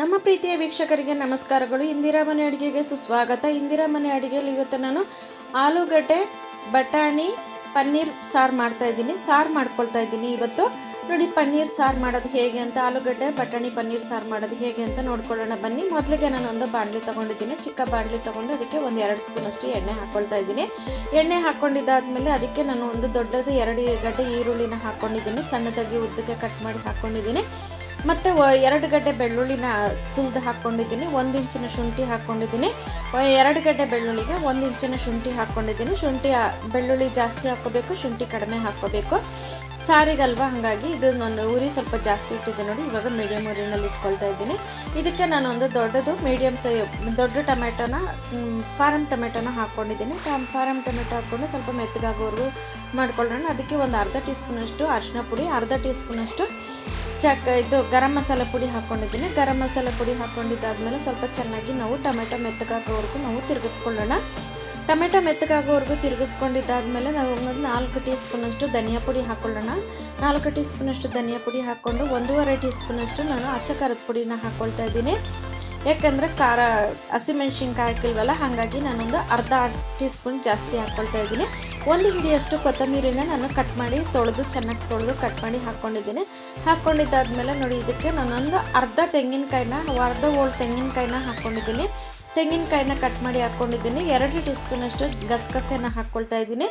ನಮ್ಮ ಪ್ರೀತಿಯ ವೀಕ್ಷಕರಿಗೆ ನಮಸ್ಕಾರಗಳು. ಇಂದಿರಾ ಮನೆ ಅಡುಗೆಗೆ ಸುಸ್ವಾಗತ. ಇಂದಿರಾ ಮನೆ ಅಡುಗೆಯಲ್ಲಿ ಇವತ್ತು ನಾನು ಆಲೂಗಡ್ಡೆ, ಬಟಾಣಿ, ಪನ್ನೀರ್ ಸಾರು ಮಾಡ್ತಾ ಇದ್ದೀನಿ. ಸಾರು ಮಾಡ್ಕೊಳ್ತಾ ಇದ್ದೀನಿ ಇವತ್ತು. ನೋಡಿ, ಪನ್ನೀರ್ ಸಾರು ಮಾಡೋದು ಹೇಗೆ ಅಂತ, ಆಲೂಗಡ್ಡೆ, ಬಟಾಣಿ, ಪನ್ನೀರ್ ಸಾರು ಮಾಡೋದು ಹೇಗೆ ಅಂತ ನೋಡ್ಕೊಳ್ಳೋಣ. ಬನ್ನಿ, ಮೊದಲಿಗೆ ನಾನು ಒಂದು ಬಾಣಲಿ ತೊಗೊಂಡಿದ್ದೀನಿ. ಚಿಕ್ಕ ಬಾಣಲಿ ತೊಗೊಂಡು ಅದಕ್ಕೆ ಒಂದು ಎರಡು ಸ್ಪೂನಷ್ಟು ಎಣ್ಣೆ ಹಾಕ್ಕೊಳ್ತಾ ಇದ್ದೀನಿ. ಎಣ್ಣೆ ಹಾಕ್ಕೊಂಡಿದ್ದಾದಮೇಲೆ ಅದಕ್ಕೆ ನಾನು ಒಂದು ದೊಡ್ಡದು ಎರಡು ಗಡ್ಡೆ ಈರುಳ್ಳಿನ ಹಾಕ್ಕೊಂಡಿದ್ದೀನಿ ಸಣ್ಣದಾಗಿ ಉದ್ದಕ್ಕೆ ಕಟ್ ಮಾಡಿ ಹಾಕ್ಕೊಂಡಿದ್ದೀನಿ ಮತ್ತು ಎರಡು ಗಡ್ಡೆ ಬೆಳ್ಳುಳ್ಳಿನ ಸುಲಿದು ಹಾಕ್ಕೊಂಡಿದ್ದೀನಿ. ಒಂದು ಇಂಚಿನ ಶುಂಠಿ ಹಾಕ್ಕೊಂಡಿದ್ದೀನಿ. ಎರಡು ಗಡ್ಡೆ ಬೆಳ್ಳುಳ್ಳಿಗೆ ಒಂದು ಇಂಚಿನ ಶುಂಠಿ ಹಾಕ್ಕೊಂಡಿದ್ದೀನಿ. ಶುಂಠಿ ಬೆಳ್ಳುಳ್ಳಿ ಜಾಸ್ತಿ ಹಾಕ್ಕೋಬೇಕು, ಶುಂಠಿ ಕಡಿಮೆ ಹಾಕ್ಕೋಬೇಕು. ಸಾರಿಗಲ್ವಾ? ಹಾಗಾಗಿ ಇದು ನಾನು ಉರಿ ಸ್ವಲ್ಪ ಜಾಸ್ತಿ ಇಟ್ಟಿದ್ದೆ ನೋಡಿ, ಇವಾಗ ಮೀಡಿಯಮ್ ಉರಿನಲ್ಲಿ ಇಟ್ಕೊಳ್ತಾ ಇದ್ದೀನಿ. ಇದಕ್ಕೆ ನಾನು ಒಂದು ದೊಡ್ಡದು ಮೀಡಿಯಮ್ ಸೈ ದೊಡ್ಡ ಟೊಮೆಟೊನ ಫಾರಮ್ ಟೊಮೆಟೊನ ಹಾಕ್ಕೊಂಡಿದ್ದೀನಿ. ಫಾರಮ್ ಟೊಮೆಟೊ ಹಾಕ್ಕೊಂಡು ಸ್ವಲ್ಪ ಮೆತ್ತಗಾಗೋವರೆಗೂ ಮಾಡ್ಕೊಳ್ಳೋಣ. ಅದಕ್ಕೆ ಒಂದು ಅರ್ಧ ಟೀ ಸ್ಪೂನಷ್ಟು ಅರಿಶಿನ ಪುಡಿ, ಅರ್ಧ ಟೀ ಸ್ಪೂನಷ್ಟು ಚಕ್ ಇದು ಗರಂ ಮಸಾಲೆ ಪುಡಿ ಹಾಕ್ಕೊಂಡಿದ್ದೀನಿ ಗರಂ ಮಸಾಲೆ ಪುಡಿ ಹಾಕ್ಕೊಂಡಿದ್ದಾದ್ಮೇಲೆ ಸ್ವಲ್ಪ ಚೆನ್ನಾಗಿ ನಾವು ಟೊಮೆಟೊ ಮೆತ್ತಗಾಗೋವರೆಗೂ ನಾವು ತಿರುಗಿಸ್ಕೊಳ್ಳೋಣ. ಟೊಮೆಟೊ ಮೆತ್ತಗಾಗೋವರೆಗೂ ತಿರುಗಿಸ್ಕೊಂಡಿದ್ದಾದ್ಮೇಲೆ ನಾವು ಒಂದು ನಾಲ್ಕು ಟೀ ಸ್ಪೂನಷ್ಟು ಧನಿಯಾ ಪುಡಿ ಹಾಕ್ಕೊಳ್ಳೋಣ ನಾಲ್ಕು ಟೀ ಸ್ಪೂನಷ್ಟು ಧನಿಯಾ ಪುಡಿ ಹಾಕ್ಕೊಂಡು ಒಂದೂವರೆ ಟೀ ಸ್ಪೂನಷ್ಟು ನಾನು ಅಚ್ಚ ಖಾರದ ಪುಡಿನ ಹಾಕ್ಕೊಳ್ತಾ ಇದ್ದೀನಿ. ಯಾಕಂದರೆ ಖಾರ, ಹಸಿಮೆಣ್ಸಿನ್ಕಾಯಿ ಹಾಕಿಲ್ವಲ್ಲ, ಹಾಗಾಗಿ ನಾನೊಂದು ಅರ್ಧ ಟೀ ಸ್ಪೂನ್ ಜಾಸ್ತಿ ಹಾಕ್ಕೊಳ್ತಾ ಇದ್ದೀನಿ. ಒಂದು ಹಿಡಿಯಷ್ಟು ಕೊತ್ತಂಬರಿನ ನಾನು ಕಟ್ ಮಾಡಿ ತೊಳೆದು, ಚೆನ್ನಾಗಿ ತೊಳೆದು ಕಟ್ ಮಾಡಿ ಹಾಕ್ಕೊಂಡಿದ್ದೀನಿ ಹಾಕ್ಕೊಂಡಿದ್ದಾದ್ಮೇಲೆ ನೋಡಿ, ಇದಕ್ಕೆ ನಾನೊಂದು ಅರ್ಧ ತೆಂಗಿನಕಾಯಿನ, ಅರ್ಧ ಓಲ್ಡ್ ತೆಂಗಿನಕಾಯಿನ ಹಾಕ್ಕೊಂಡಿದ್ದೀನಿ ತೆಂಗಿನಕಾಯಿನ ಕಟ್ ಮಾಡಿ ಹಾಕ್ಕೊಂಡಿದ್ದೀನಿ ಎರಡು ಟೀ ಸ್ಪೂನಷ್ಟು ಗಸಗಸೆನ ಹಾಕ್ಕೊಳ್ತಾ ಇದ್ದೀನಿ.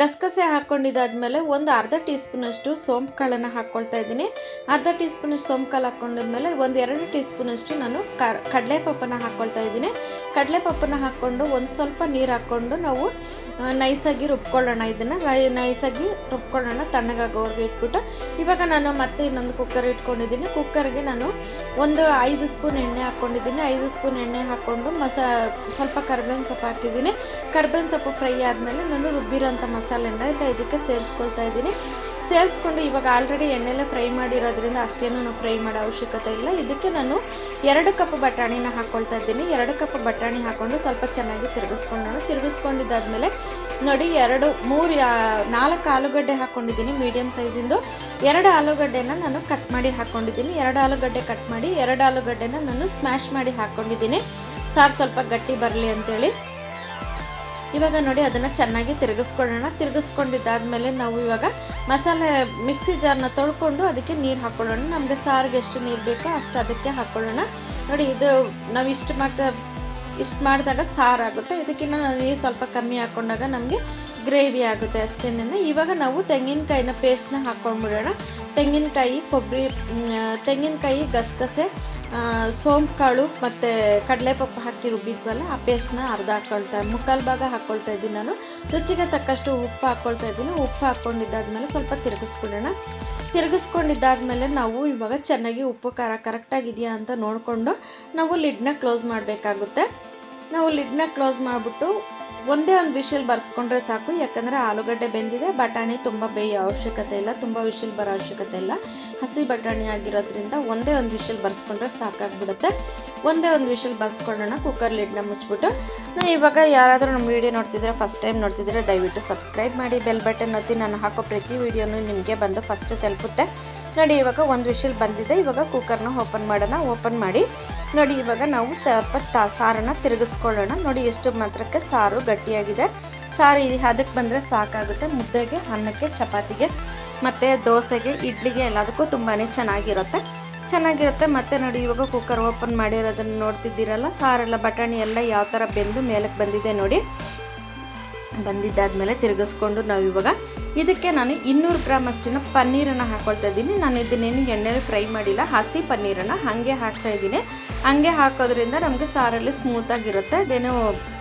ಗಸಗಸೆ ಹಾಕ್ಕೊಂಡಿದ್ದಾದ್ಮೇಲೆ ಒಂದು ಅರ್ಧ ಟೀ ಸ್ಪೂನಷ್ಟು ಸೋಂಪು ಕಾಳನ್ನು ಹಾಕ್ಕೊಳ್ತಾ ಇದ್ದೀನಿ. ಅರ್ಧ ಟೀ ಸ್ಪೂನಷ್ಟು ಸೋಂಪು ಕಾಳು ಹಾಕ್ಕೊಂಡಿದ್ಮೇಲೆ ಒಂದು ಎರಡು ಟೀ ಸ್ಪೂನಷ್ಟು ನಾನು ಕಡಲೆ ಪಪ್ಪನ ಹಾಕ್ಕೊಳ್ತಾ ಇದ್ದೀನಿ. ಕಡಲೆ ಪಪ್ಪನ ಹಾಕ್ಕೊಂಡು ಒಂದು ಸ್ವಲ್ಪ ನೀರು ಹಾಕ್ಕೊಂಡು ನಾವು ನೈಸಾಗಿ ರುಬ್ಕೊಳ್ಳೋಣ ಇದನ್ನು. ನೈಸಾಗಿ ರುಬ್ಕೊಳ್ಳೋಣ, ತಣ್ಣಗಾಗೋವರೆಗೆ ಇಟ್ಬಿಟ್ಟು. ಇವಾಗ ನಾನು ಮತ್ತೆ ಇನ್ನೊಂದು ಕುಕ್ಕರ್ ಇಟ್ಕೊಂಡಿದ್ದೀನಿ. ಕುಕ್ಕರ್ಗೆ ನಾನು ಒಂದು ಐದು ಸ್ಪೂನ್ ಎಣ್ಣೆ ಹಾಕ್ಕೊಂಡಿದ್ದೀನಿ. ಐದು ಸ್ಪೂನ್ ಎಣ್ಣೆ ಹಾಕ್ಕೊಂಡು ಮಸಾ, ಸ್ವಲ್ಪ ಕರ್ಬೇವಿನ ಸೊಪ್ಪು ಹಾಕಿದ್ದೀನಿ. ಕರ್ಬೇವಿನ ಸೊಪ್ಪು ಫ್ರೈ ಆದಮೇಲೆ ನಾನು ರುಬ್ಬಿರೋಂಥ ಮಸಾಲೆನ ಇದು ಇದಕ್ಕೆ ಸೇರಿಸ್ಕೊಳ್ತಾ ಇದ್ದೀನಿ. ಸೇರಿಸ್ಕೊಂಡು ಇವಾಗ ಆಲ್ರೆಡಿ ಎಣ್ಣೆಲೆ ಫ್ರೈ ಮಾಡಿರೋದ್ರಿಂದ ಅಷ್ಟೇನು ಫ್ರೈ ಮಾಡೋ ಅವಶ್ಯಕತೆ ಇಲ್ಲ. ಇದಕ್ಕೆ ನಾನು ಎರಡು ಕಪ್ ಬಟಾಣಿನ ಹಾಕ್ಕೊಳ್ತಾ ಇದ್ದೀನಿ. ಎರಡು ಕಪ್ ಬಟಾಣಿ ಹಾಕ್ಕೊಂಡು ಸ್ವಲ್ಪ ಚೆನ್ನಾಗಿ ತಿರುಗಿಸ್ಕೊಂಡು ತಿರುಗಿಸ್ಕೊಂಡಿದ್ದಾದ್ಮೇಲೆ ನೋಡಿ, ಎರಡು, ಮೂರು ನಾಲ್ಕು ಆಲೂಗಡ್ಡೆ ಹಾಕ್ಕೊಂಡಿದ್ದೀನಿ ಮೀಡಿಯಮ್ ಸೈಜಿಂದು. ಎರಡು ಆಲೂಗಡ್ಡೆನ ನಾನು ಕಟ್ ಮಾಡಿ ಹಾಕ್ಕೊಂಡಿದ್ದೀನಿ ಎರಡು ಆಲೂಗಡ್ಡೆ ಕಟ್ ಮಾಡಿ ಎರಡು ಆಲೂಗಡ್ಡೆನ ನಾನು ಸ್ಮ್ಯಾಶ್ ಮಾಡಿ ಹಾಕ್ಕೊಂಡಿದ್ದೀನಿ ಸಾರು ಸ್ವಲ್ಪ ಗಟ್ಟಿ ಬರಲಿ ಅಂತೇಳಿ. ಇವಾಗ ನೋಡಿ ಅದನ್ನು ಚೆನ್ನಾಗಿ ತಿರುಗಿಸ್ಕೊಳ್ಳೋಣ. ತಿರುಗಿಸ್ಕೊಂಡಿದ್ದಾದ್ಮೇಲೆ ನಾವು ಇವಾಗ ಮಸಾಲೆ ಮಿಕ್ಸಿ ಜಾರ್ನ ತೊಳ್ಕೊಂಡು ಅದಕ್ಕೆ ನೀರು ಹಾಕ್ಕೊಳ್ಳೋಣ ನಮಗೆ ಸಾರಿಗೆ ಎಷ್ಟು ನೀರು ಬೇಕೋ ಅಷ್ಟು ಅದಕ್ಕೆ ಹಾಕ್ಕೊಳ್ಳೋಣ ನೋಡಿ ಇದು ನಾವು ಇಷ್ಟು ಮಾಡ್ತಾ, ಇಷ್ಟು ಮಾಡಿದಾಗ ಸಾರಾಗುತ್ತೆ ಇದಕ್ಕಿಂತ ನೀರು ಸ್ವಲ್ಪ ಕಮ್ಮಿ ಹಾಕ್ಕೊಂಡಾಗ ನಮಗೆ ಗ್ರೇವಿ ಆಗುತ್ತೆ ಅಷ್ಟೇನೆ ಇವಾಗ ನಾವು ತೆಂಗಿನಕಾಯಿನ ಪೇಸ್ಟ್ನ ಹಾಕ್ಕೊಂಡ್ಬಿಡೋಣ ತೆಂಗಿನಕಾಯಿ ಕೊಬ್ಬರಿ ತೆಂಗಿನಕಾಯಿ, ಗಸಗಸೆ ಸೋಂಪು ಕಾಳು ಮತ್ತು ಕಡಲೆಪಪ್ಪು ಹಾಕಿ ರುಬ್ಬಿದ್ವಲ್ಲ, ಆ ಪೇಸ್ಟ್ನ ಅರ್ಧ ಹಾಕ್ಕೊಳ್ತಾ ಮುಕ್ಕಾಲು ಭಾಗ ಹಾಕ್ಕೊಳ್ತಾ ಇದ್ದೀನಿ ನಾನು. ರುಚಿಗೆ ತಕ್ಕಷ್ಟು ಉಪ್ಪು ಹಾಕ್ಕೊಳ್ತಾ ಇದ್ದೀನಿ. ಉಪ್ಪು ಹಾಕ್ಕೊಂಡಿದ್ದಾದ್ಮೇಲೆ ಸ್ವಲ್ಪ ತಿರುಗಿಸ್ಬಿಡೋಣ. ತಿರುಗಿಸ್ಕೊಂಡಿದ್ದಾದ್ಮೇಲೆ ನಾವು ಇವಾಗ ಚೆನ್ನಾಗಿ ಉಪ್ಪು ಖಾರ ಕರೆಕ್ಟಾಗಿದೆಯಾ ಅಂತ ನೋಡಿಕೊಂಡು ನಾವು ಲಿಡ್ನ ಕ್ಲೋಸ್ ಮಾಡಬೇಕಾಗುತ್ತೆ. ನಾವು ಲಿಡ್ನ ಕ್ಲೋಸ್ ಮಾಡಿಬಿಟ್ಟು ಒಂದೇ ಒಂದು ವಿಷಲ್ ಬರ್ಸ್ಕೊಂಡ್ರೆ ಸಾಕು. ಯಾಕಂದರೆ ಆಲೂಗಡ್ಡೆ ಬೆಂದಿದೆ, ಬಟಾಣಿ ತುಂಬ ಬೇಯೋ ಅವಶ್ಯಕತೆ ಇಲ್ಲ, ತುಂಬ ವಿಷಲ್ ಬರೋ ಅವಶ್ಯಕತೆ ಇಲ್ಲ. ಹಸಿ ಬಟಾಣಿ ಆಗಿರೋದ್ರಿಂದ ಒಂದೇ ಒಂದು ವಿಷಲ್ ಬರ್ಸ್ಕೊಂಡ್ರೆ ಸಾಕಾಗ್ಬಿಡುತ್ತೆ. ಒಂದೇ ಒಂದು ವಿಷಲ್ ಬರ್ಸ್ಕೊಳ್ಳೋಣ ಕುಕ್ಕರ್ ಲಿಡ್ನ ಮುಚ್ಚಿಬಿಟ್ಟು ನಾ ಇವಾಗ ಯಾರಾದರೂ ನಮ್ಮ ವೀಡಿಯೋ ನೋಡ್ತಿದ್ರೆ ಫಸ್ಟ್ ಟೈಮ್ ನೋಡ್ತಿದ್ರೆ ದಯವಿಟ್ಟು ಸಬ್ಸ್ಕ್ರೈಬ್ ಮಾಡಿ ಬೆಲ್ ಬಟನ್ ಒತ್ತಿ, ನಾನು ಹಾಕೋ ಪ್ರತಿ ವೀಡಿಯೋನು ನಿಮಗೆ ಬಂದು ಫಸ್ಟ್ ತಲುಪುತ್ತೆ. ನೋಡಿ, ಇವಾಗ ಒಂದು ವಿಷಲ್ ಬಂದಿದೆ. ಇವಾಗ ಕುಕ್ಕರ್ನ ಓಪನ್ ಮಾಡೋಣ ಓಪನ್ ಮಾಡಿ. ನೋಡಿ, ಇವಾಗ ನಾವು ಸ್ವಲ್ಪ ಸಾರನ್ನು ತಿರುಗಿಸ್ಕೊಳ್ಳೋಣ. ನೋಡಿ, ಎಷ್ಟು ಮಾತ್ರಕ್ಕೆ ಸಾರು ಗಟ್ಟಿಯಾಗಿದೆ. ಸಾರು ಅದಕ್ಕೆ ಬಂದರೆ ಸಾಕಾಗುತ್ತೆ. ಮುದ್ದೆಗೆ, ಅನ್ನಕ್ಕೆ, ಚಪಾತಿಗೆ. ಮತ್ತು ದೋಸೆಗೆ, ಇಡ್ಲಿಗೆ ಎಲ್ಲದಕ್ಕೂ ತುಂಬಾ ಚೆನ್ನಾಗಿರುತ್ತೆ. ಚೆನ್ನಾಗಿರುತ್ತೆ. ಮತ್ತು ನೋಡಿ, ಇವಾಗ ಕುಕ್ಕರ್ ಓಪನ್ ಮಾಡಿರೋದನ್ನು ನೋಡ್ತಿದ್ದೀರಲ್ಲ? ಸಾರೆಲ್ಲ, ಬಟಾಣಿ ಎಲ್ಲ ಯಾವ ಥರ ಬೆಂದು ಮೇಲಕ್ಕೆ ಬಂದಿದೆ ನೋಡಿ. ಬಂದಿದ್ದಾದಮೇಲೆ ತಿರುಗಿಸ್ಕೊಂಡು ನಾವು ಇವಾಗ ಇದಕ್ಕೆ ನಾನು ಇನ್ನೂರು ಗ್ರಾಮ್ ಅಷ್ಟಿನ ಪನ್ನೀರನ್ನು ಹಾಕ್ಕೊಳ್ತಾ ಇದ್ದೀನಿ. ನಾನು ಇದನ್ನೇನು ಎಣ್ಣೆಲಿ ಫ್ರೈ ಮಾಡಿಲ್ಲ. ಹಸಿ ಪನ್ನೀರನ್ನು ಹಾಗೆ ಹಾಕ್ತಾ ಇದ್ದೀನಿ. ಹಂಗೆ ಹಾಕೋದ್ರಿಂದ ನಮಗೆ ಸಾರಲ್ಲಿ ಸ್ಮೂತಾಗಿರುತ್ತೆ ಅದೇನು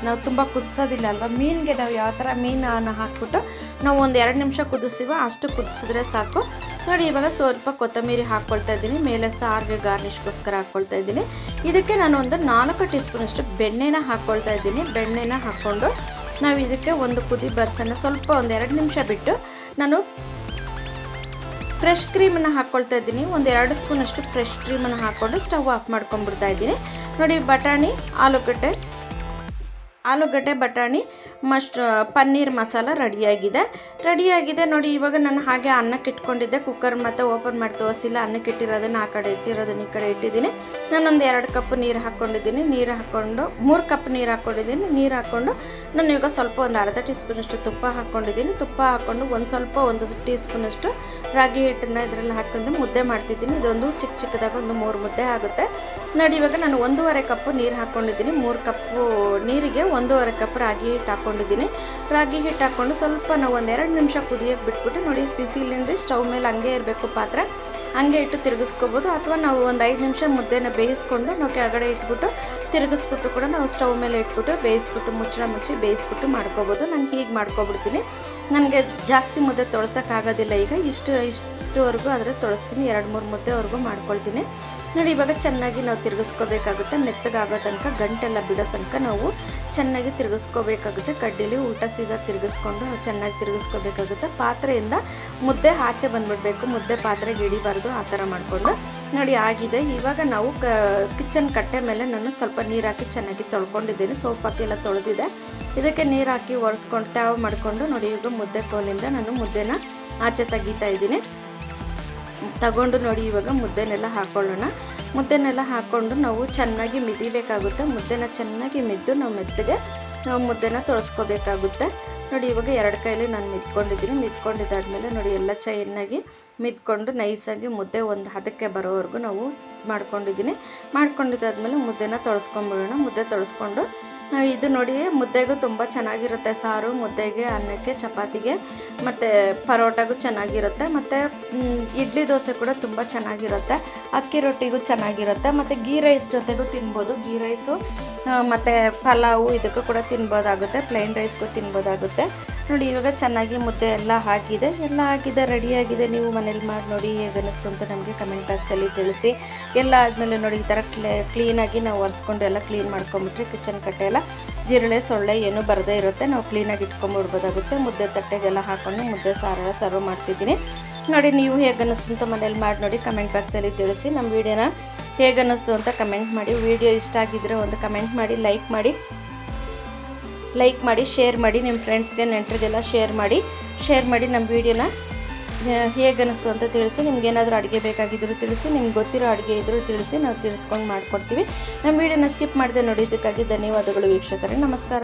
ನಾವು ತುಂಬ ಕುದಿಸೋದಿಲ್ಲ ಅಲ್ವಾ ಮೀನಿಗೆ ನಾವು ಯಾವ ಥರ ಮೀನನ್ನು ಹಾಕ್ಬಿಟ್ಟು ನಾವು ಒಂದು ಎರಡು ನಿಮಿಷ ಕುದಿಸ್ತೀವೋ ಅಷ್ಟು ಕುದಿಸಿದ್ರೆ ಸಾಕು. ನೋಡಿ, ಇವಾಗ ಸ್ವಲ್ಪ ಕೊತ್ತಂಬರಿ ಹಾಕ್ಕೊಳ್ತಾ ಇದ್ದೀನಿ. ಮೇಲೆ ಸಾರಿಗೆ ಗಾರ್ನಿಷ್ಗೋಸ್ಕರ ಹಾಕ್ಕೊಳ್ತಾ ಇದ್ದೀನಿ. ಇದಕ್ಕೆ ನಾನು ಒಂದು ನಾಲ್ಕು ಟೀ ಸ್ಪೂನಷ್ಟು ಬೆಣ್ಣೆನ ಹಾಕ್ಕೊಳ್ತಾ ಇದ್ದೀನಿ. ಬೆಣ್ಣೆನ ಹಾಕ್ಕೊಂಡು ನಾವು ಇದಕ್ಕೆ ಒಂದು ಕುದಿ ಬರ್ಸನ್ನು ಸ್ವಲ್ಪ ಒಂದು ಎರಡು ನಿಮಿಷ ಬಿಟ್ಟು ನಾನು ಫ್ರೆಶ್ ಕ್ರೀಮನ್ನು ಹಾಕ್ಕೊಳ್ತಾ ಇದ್ದೀನಿ. ಒಂದು ಎರಡು ಸ್ಪೂನಷ್ಟು ಫ್ರೆಶ್ ಕ್ರೀಮನ್ನು ಹಾಕ್ಕೊಂಡು ಸ್ಟವ್ ಆಫ್ ಮಾಡ್ಕೊಂಡ್ಬಿಡ್ತಾ ಇದ್ದೀನಿ. ನೋಡಿ, ಬಟಾಣಿ, ಆಲೂಗಡ್ಡೆ ಆಲೂಗಡ್ಡೆ, ಬಟಾಣಿ ಮಸ್ಟ್ ಪನ್ನೀರ್ ಮಸಾಲ ರೆಡಿಯಾಗಿದೆ. ರೆಡಿಯಾಗಿದೆ ನೋಡಿ, ಇವಾಗ ನಾನು ಹಾಗೆ ಅನ್ನಕ್ಕೆ ಇಟ್ಕೊಂಡಿದ್ದೆ. ಕುಕ್ಕರ್ ಮತ್ತು ಓಪನ್ ಮಾಡಿ ತೋರಿಸಿಲ್ಲ. ಅನ್ನಕ್ಕೆ ಇಟ್ಟಿರೋದನ್ನು ಆ ಕಡೆ ಇಟ್ಟಿರೋದನ್ನು ಈ ಕಡೆ ಇಟ್ಟಿದ್ದೀನಿ. ನಾನೊಂದು ಎರಡು ಕಪ್ ನೀರು ಹಾಕ್ಕೊಂಡಿದ್ದೀನಿ. ನೀರು ಹಾಕ್ಕೊಂಡು, ಮೂರು ಕಪ್ ನೀರು ಹಾಕ್ಕೊಂಡಿದ್ದೀನಿ. ನೀರು ಹಾಕ್ಕೊಂಡು, ನಾನು ಇವಾಗ ಸ್ವಲ್ಪ ಒಂದು ಅರ್ಧ ಟೀ ಸ್ಪೂನಷ್ಟು ತುಪ್ಪ ಹಾಕ್ಕೊಂಡಿದ್ದೀನಿ. ತುಪ್ಪ ಹಾಕ್ಕೊಂಡು ಒಂದು ಸ್ವಲ್ಪ ಒಂದು ಟೀ ಸ್ಪೂನಷ್ಟು ರಾಗಿ ಹಿಟ್ಟನ್ನು ಇದರಲ್ಲಿ ಹಾಕೊಂಡು ಮುದ್ದೆ ಮಾಡ್ತಿದ್ದೀನಿ. ಇದೊಂದು ಚಿಕ್ಕ ಚಿಕ್ಕದಾಗ ಒಂದು ಮೂರು ಮುದ್ದೆ ಆಗುತ್ತೆ. ನೋಡಿ, ಇವಾಗ ನಾನು ಒಂದೂವರೆ ಕಪ್ಪು ನೀರು ಹಾಕ್ಕೊಂಡಿದ್ದೀನಿ ಮೂರು ಕಪ್ಪು ನೀರಿಗೆ ಒಂದೂವರೆ ಕಪ್ ರಾಗಿ ಹಿಟ್ಟು ಹಾಕ್ಕೊಂಡಿದ್ದೀನಿ ರಾಗಿ ಹಿಟ್ಟು ಹಾಕ್ಕೊಂಡು ಸ್ವಲ್ಪ ನಾವು ಒಂದೆರಡು ನಿಮಿಷ ಕುದಿಯೋಕೆ ಬಿಟ್ಬಿಟ್ಟು ನೋಡಿ, ಬಿಸಿಲಿಂದ ಸ್ಟವ್ ಮೇಲೆ ಹಂಗೆ ಇರಬೇಕು ಪಾತ್ರೆ. ಹಂಗೆ ಇಟ್ಟು ತಿರುಗಿಸ್ಕೋಬೋದು. ಅಥವಾ ನಾವು ಒಂದು ಐದು ನಿಮಿಷ ಮುದ್ದೆನ ಬೇಯಿಸ್ಕೊಂಡು ನಾವು ಕೆಳಗಡೆ ಇಟ್ಬಿಟ್ಟು ತಿರುಗಿಸ್ಬಿಟ್ಟು ಕೂಡ ನಾವು ಸ್ಟವ್ ಮೇಲೆ ಇಟ್ಬಿಟ್ಟು ಬೇಯಿಸ್ಬಿಟ್ಟು ಮುಚ್ಚಳ ಮುಚ್ಚಿ ಬೇಯಿಸ್ಬಿಟ್ಟು ಮಾಡ್ಕೋಬೋದು. ನಾನು ಹೀಗೆ ಮಾಡ್ಕೊಬಿಡ್ತೀನಿ. ನನಗೆ ಜಾಸ್ತಿ ಮುದ್ದೆ ತೊಳ್ಸೋಕ್ಕಾಗೋದಿಲ್ಲ ಈಗ ಇಷ್ಟು, ಇಷ್ಟುವರೆಗೂ ಆದರೆ ತೊಳಸ್ತೀನಿ. ಎರಡು, ಮೂರು ಮುದ್ದೆವರೆಗೂ ಮಾಡ್ಕೊಳ್ತೀನಿ. ನೋಡಿ, ಇವಾಗ ಚೆನ್ನಾಗಿ ನಾವು ತಿರುಗಿಸ್ಕೋಬೇಕಾಗುತ್ತೆ. ಮೆತ್ತಗಾಗೋ ತನಕ, ಗಂಟೆಲ್ಲ ಬಿಡೋ ತನಕ ನಾವು ಚೆನ್ನಾಗಿ ತಿರುಗಿಸ್ಕೋಬೇಕಾಗುತ್ತೆ. ಕಡ್ಡಿಲಿ ಊಟ ಸೀದಾ ತಿರುಗಿಸ್ಕೊಂಡು ಚೆನ್ನಾಗಿ ತಿರುಗಿಸ್ಕೋಬೇಕಾಗುತ್ತೆ. ಪಾತ್ರೆಯಿಂದ ಮುದ್ದೆ ಆಚೆ ಬಂದುಬಿಡ್ಬೇಕು. ಮುದ್ದೆ ಪಾತ್ರೆಗೆ ಇಡಿಬಾರ್ದು ಆ ಥರ ಮಾಡಿಕೊಂಡು. ನೋಡಿ, ಆಗಿದೆ. ಇವಾಗ ನಾವು ಕಿಚನ್ ಕಟ್ಟೆ ಮೇಲೆ ನಾನು ಸ್ವಲ್ಪ ನೀರು ಹಾಕಿ ಚೆನ್ನಾಗಿ ತೊಳ್ಕೊಂಡಿದ್ದೀನಿ. ಸೋಪ್ ಹಾಕಿ ಎಲ್ಲ ತೊಳೆದಿದೆ. ಇದಕ್ಕೆ ನೀರು ಹಾಕಿ ಒರೆಸ್ಕೊಂಡು ತ್ಯಾವ ಮಾಡಿಕೊಂಡು ನೋಡಿ ಇವಾಗ ಮುದ್ದೆ ಕೋಲಿಂದ ನಾನು ಮುದ್ದೆನ ಆಚೆ ತೆಗಿತಾ ಇದ್ದೀನಿ. ತಗೊಂಡು ನೋಡಿ, ಇವಾಗ ಮುದ್ದೆನೆಲ್ಲ ಹಾಕ್ಕೊಳ್ಳೋಣ ಮುದ್ದೆನೆಲ್ಲ ಹಾಕ್ಕೊಂಡು ನಾವು ಚೆನ್ನಾಗಿ ಮಿದಿಬೇಕಾಗುತ್ತೆ. ಮುದ್ದೆನ ಚೆನ್ನಾಗಿ ಮಿದ್ದು ನಾವು ಮೆತ್ತಗೆ ನಾವು ಮುದ್ದೆನ ತೊಳಸ್ಕೋಬೇಕಾಗುತ್ತೆ. ನೋಡಿ, ಇವಾಗ ಎರಡು ಕೈಲಿ ನಾನು ಮಿದ್ಕೊಂಡಿದ್ದೀನಿ. ಮಿದ್ಕೊಂಡಿದ್ದಾದಮೇಲೆ ನೋಡಿ, ಎಲ್ಲ ಚೆನ್ನಾಗಿ ಮಿದ್ಕೊಂಡು ನೈಸಾಗಿ ಮುದ್ದೆ ಒಂದು ಹದಕ್ಕೆ ಬರೋವರೆಗೂ ನಾವು ಮಾಡ್ಕೊಂಡಿದ್ದೀನಿ. ಮಾಡ್ಕೊಂಡಿದ್ದಾದಮೇಲೆ ಮುದ್ದೆನ ತೊಳಸ್ಕೊಂಬಿಡೋಣ ಮುದ್ದೆ ತೊಳಸ್ಕೊಂಡು ಇದು ನೋಡಿ, ಮುದ್ದೆಗೂ ತುಂಬ ಚೆನ್ನಾಗಿರುತ್ತೆ ಸಾರು, ಮುದ್ದೆಗೆ, ಅನ್ನಕ್ಕೆ, ಚಪಾತಿಗೆ, ಮತ್ತು ಪರೋಟಾಗೂ ಚೆನ್ನಾಗಿರುತ್ತೆ, ಮತ್ತು ಇಡ್ಲಿ ದೋಸೆ ಕೂಡ ತುಂಬ ಚೆನ್ನಾಗಿರುತ್ತೆ, ಅಕ್ಕಿ ರೊಟ್ಟಿಗೂ ಚೆನ್ನಾಗಿರುತ್ತೆ, ಮತ್ತು ಗೀ ರೈಸ್ ಜೊತೆಗೂ ತಿನ್ಬೋದು, ಗೀ ರೈಸು ಮತ್ತು ಪಲಾವು ಇದಕ್ಕೂ ಕೂಡ ತಿನ್ಬೋದಾಗುತ್ತೆ ಪ್ಲೈನ್ ರೈಸ್ಗೂ ತಿನ್ಬೋದಾಗುತ್ತೆ. ನೋಡಿ, ಇವಾಗ ಚೆನ್ನಾಗಿ ಮುದ್ದೆ ಎಲ್ಲ ಹಾಕಿದೆ. ಎಲ್ಲ ಹಾಕಿದೆ ರೆಡಿಯಾಗಿದೆ ನೀವು ಮನೇಲಿ ಮಾಡಿ ನೋಡಿ ಹೇಗೆ ಅನ್ನಿಸ್ತು ಅಂತ ನಮಗೆ ಕಮೆಂಟ್ ಬಾಕ್ಸಲ್ಲಿ ತಿಳಿಸಿ. ಎಲ್ಲ ಆದಮೇಲೆ ನೋಡಿ, ಈ ಥರ ಕ್ಲೇ ಕ್ಲೀನಾಗಿ ನಾವು ಒರೆಸ್ಕೊಂಡು ಎಲ್ಲ ಕ್ಲೀನ್ ಮಾಡ್ಕೊಂಬಿಟ್ರೆ ಕಿಚನ್ ಕಟ್ಟೆ ಎಲ್ಲ ಜಿರಳೆ, ಸೊಳ್ಳೆ ಏನೂ ಬರದೇ ಇರುತ್ತೆ. ನಾವು ಕ್ಲೀನಾಗಿ ಇಟ್ಕೊಂಬಿಡ್ಬೋದಾಗುತ್ತೆ. ಮುದ್ದೆ ತಟ್ಟೆಗೆಲ್ಲ ಹಾಕೊಂಡು ಮುದ್ದೆ ಸಾರೆಲ್ಲ ಸರ್ವ್ ಮಾಡ್ತಿದ್ದೀನಿ. ನೋಡಿ, ನೀವು ಹೇಗೆ ಅನ್ನಿಸ್ತು ಅಂತ ಮನೇಲಿ ಮಾಡಿ ನೋಡಿ ಕಮೆಂಟ್ ಬಾಕ್ಸಲ್ಲಿ ತಿಳಿಸಿ. ನಮ್ಮ ವೀಡಿಯೋನ ಹೇಗೆ ಅನ್ನಿಸ್ತು ಅಂತ ಕಮೆಂಟ್ ಮಾಡಿ. ವಿಡಿಯೋ ಇಷ್ಟ ಆಗಿದ್ದರೆ ಒಂದು ಕಮೆಂಟ್ ಮಾಡಿ ಲೈಕ್ ಮಾಡಿ. ಲೈಕ್ ಮಾಡಿ ಶೇರ್ ಮಾಡಿ ನಿಮ್ಮ ಫ್ರೆಂಡ್ಸ್ಗೆ ನೆಂಟರಿಗೆಲ್ಲ ಶೇರ್ ಮಾಡಿ. ಶೇರ್ ಮಾಡಿ ನಮ್ಮ ವೀಡಿಯೋನ ಹೇಗೆ ಅನ್ನಿಸ್ತು ಅಂತ ತಿಳಿಸಿ, ನಿಮ್ಗೆ ಏನಾದರೂ ಅಡುಗೆ ಬೇಕಾಗಿದ್ದರೂ ತಿಳಿಸಿ, ನಿಮ್ಗೆ ಗೊತ್ತಿರೋ ಅಡುಗೆ ಇದ್ದರೂ ತಿಳಿಸಿ, ನಾವು ತಿಳಿಸ್ಕೊಂಡು ಮಾಡಿಕೊಡ್ತೀವಿ. ನಮ್ಮ ವೀಡಿಯೋನ ಸ್ಕಿಪ್ ಮಾಡಿದೆ ನೋಡಿದ್ದಕ್ಕಾಗಿ ಧನ್ಯವಾದಗಳು ವೀಕ್ಷಕರೇ. ನಮಸ್ಕಾರ.